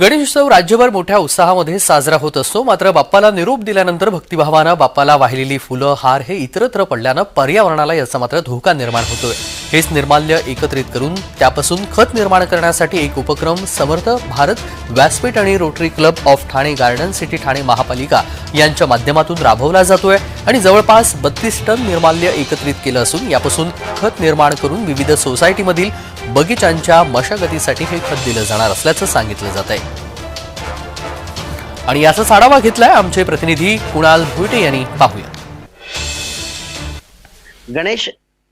गणेशोत्सव राज्यभर मोठ्या उत्साहामध्ये साजरा होत असतो. मात्र बाप्पाला निरोप दिल्यानंतर भक्तिभावानं बाप्पाला वाहिलेली फुलं हार हे इतरत्र पडल्यानं पर्यावरणाला याचा मात्र धोका निर्माण होतोय. हेच निर्माल्य एकत्रित करून त्यापासून खत निर्माण करण्यासाठी एक उपक्रम समर्थ भारत व्यासपीठ आणि Rotary Club of Thane Garden City Thane महापालिका यांच्या माध्यमातून राबवला जातोय आणि जवळपास बत्तीस टन निर्माल्य एकत्रित केलं असून यापासून खत निर्माण करून विविध सोसायटीमधील बगीचांच्या मशागतीसाठी हे खत दिलं जाणार असल्याचं सांगितलं जात आहे आणि याचाच आढावा घेतलाय आमचे प्रतिनिधी कुणाल भुईटे यांनी. पाहूया. गणेश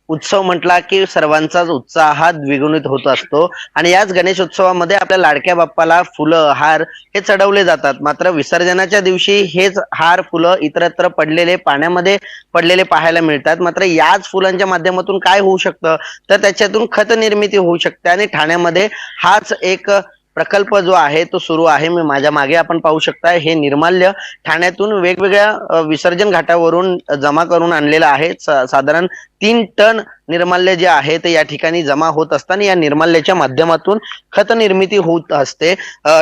उत्सव म्हटला की सर्वांचाच उत्साह हा द्विगुणित होत असतो. आणि याच गणेश उत्सवामध्ये आपल्या लाडक्या बाप्पाला फुलं हार हे चढवले जातात. मात्र विसर्जनाच्या दिवशी हेच हार फुलं इतरत्र पडलेले पाण्यामध्ये पडलेले पाहायला मिळतात. मात्र याच फुलांच्या माध्यमातून काय होऊ शकतं? तर त्याच्यातून खत निर्मिती होऊ शकते आणि ठाण्यामध्ये हाच एक प्रकल्प जो आहे तो सुरू आहे. मी माझ्या मागे आपण पाहू शकता हे निर्माल्य ठाण्यातून वेगवेगळ्या विसर्जन घाटावरून जमा करून आणलेलं आहे. सा- साधारण तीन टन निर्माल्य जे आहे ते या ठिकाणी जमा होत असताना या निर्माल्याच्या माध्यमातून खत निर्मिती होत असते.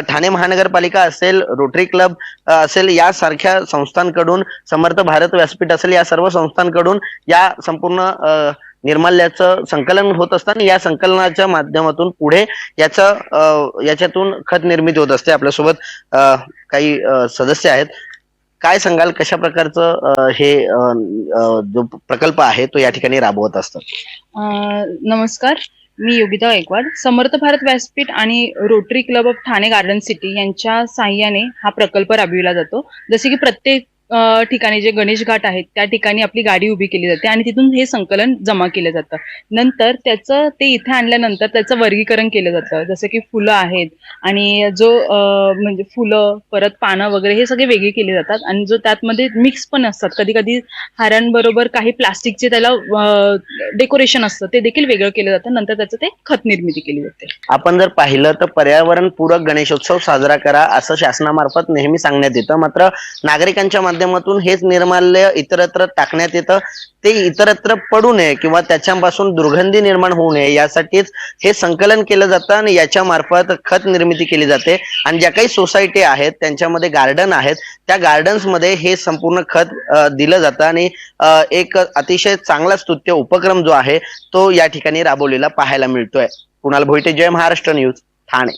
ठाणे महानगरपालिका असेल रोटरी क्लब असेल यासारख्या संस्थांकडून समर्थ भारत व्यासपीठ असेल या सर्व संस्थांकडून या संपूर्ण निर्माल्याचं संकलन होत असताना या संकलनाच्या माध्यमातून पुढे याचं याच्यातून खत निर्मिती होत असते. आपल्यासोबत काही सदस्य आहेत. काय सांगाल कशा प्रकारचं हे जो प्रकल्प आहे तो या ठिकाणी राबवत असतात नमस्कार. मी योगिता गायकवाड. समर्थ भारत व्यासपीठ आणि Rotary Club of Thane Garden City यांच्या साह्याने हा प्रकल्प राबविला जातो. जसे की प्रत्येक ठिकाणी जे गणेश घाट आहेत त्या ठिकाणी आपली गाडी उभी केली जाते आणि तिथून हे संकलन जमा केलं जातं. नंतर त्याचं ते इथे आणल्यानंतर त्याचं वर्गीकरण केलं जातं. जसं की फुलं आहेत आणि जो म्हणजे फुलं परत पानं वगैरे हे सगळे वेगळे केले जातात आणि जो त्यातमध्ये मिक्स पण असतात. कधी कधी हारांबरोबर काही प्लास्टिकचे त्याला डेकोरेशन असतं ते देखील वेगळं केलं जातं. नंतर त्याचं ते खत निर्मिती केली जाते. आपण जर पाहिलं तर पर्यावरण पूरक गणेशोत्सव साजरा करा असं शासनामार्फत नेहमी सांगण्यात येतं. मात्र नागरिकांच्या माध्यमातून हेच निर्माल्य इतरत्र टाकण्यात येतं. ते इतरत्र पडू नये किंवा त्याच्यापासून दुर्गंधी निर्माण होऊ नये यासाठीच हे संकलन केलं जातं आणि याच्या मार्फत खत निर्मिती केली जाते. आणि ज्या काही सोसायटी आहेत त्यांच्यामध्ये गार्डन आहेत त्या गार्डन्समध्ये मध्ये हे संपूर्ण खत दिलं जातं. आणि एक अतिशय चांगला स्तुत्य उपक्रम जो आहे तो या ठिकाणी राबवलेला पाहायला मिळतोय. कुणाल भोईटे जय महाराष्ट्र न्यूज ठाणे.